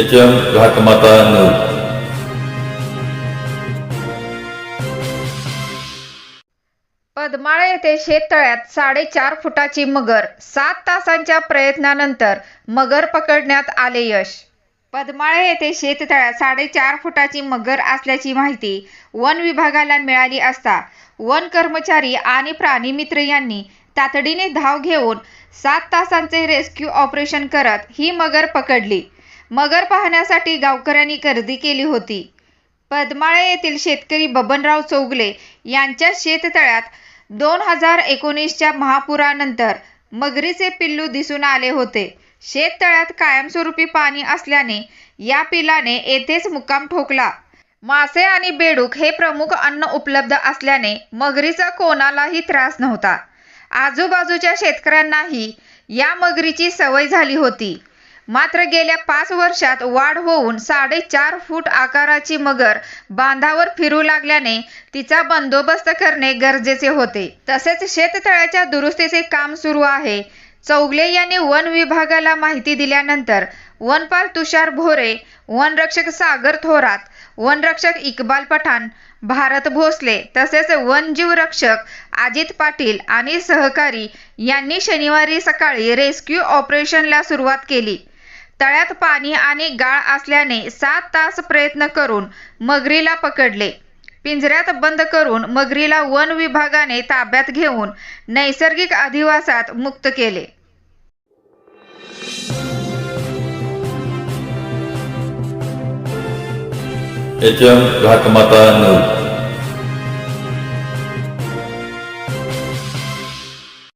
H M Ghatmatha news Padmale येथे शेततळ्यात साडेचार फुटाची मगर सात तासांच्या प्रयत्नानंतर मगर पकडण्यात आले यश. पदमाळे येथे शेततळ्यात साडेचार फुटाची मगर असल्याची माहिती वन विभागाला मिळाली असता वन कर्मचारी आणि प्राणी मित्र यांनी तातडीने धाव घेऊन सात तासांचे रेस्क्यू ऑपरेशन करत ही मगर पकडली. मगर पाहण्यासाठी गावकऱ्यांनी गर्दी केली होती. पद्माळे येथील शेतकरी बबनराव चौगले यांच्या शेततळ्यात दोन हजार एकोणीसच्या महापुरानंतर मगरीचे पिल्लू दिसून आले होते. शेततळ्यात कायमस्वरूपी पाणी असल्याने या पिल्लाने येथेच मुक्काम ठोकला. मासे आणि बेडूक हे प्रमुख अन्न उपलब्ध असल्याने मगरीचा कोणालाही त्रास नव्हता. आजूबाजूच्या शेतकऱ्यांनाही या मगरीची सवय झाली होती. मात्र गेल्या पाच वर्षात वाढ होऊन साडेचार फूट आकाराची मगर बांधावर फिरू लागल्याने तिचा बंदोबस्त करणे गरजेचे होते. तसेच शेततळ्याच्या दुरुस्तीचे काम सुरू आहे. चौगले यांनी वन विभागाला माहिती दिल्यानंतर वनपाल तुषार भोरे वनरक्षक सागर थोरात वनरक्षक इक्बाल पठाण भारत भोसले तसेच वनजीव रक्षक अजित पाटील आणि सहकारी यांनी शनिवारी सकाळी रेस्क्यू ऑपरेशनला सुरुवात केली. तळ्यात पाणी आणि गाळ असल्याने सात तास प्रयत्न करून मगरीला पकडले. पिंजऱ्यात बंद करून मगरीला वन विभागाने ताब्यात घेऊन नैसर्गिक अधिवासात मुक्त केले. घाटमाता न्यूज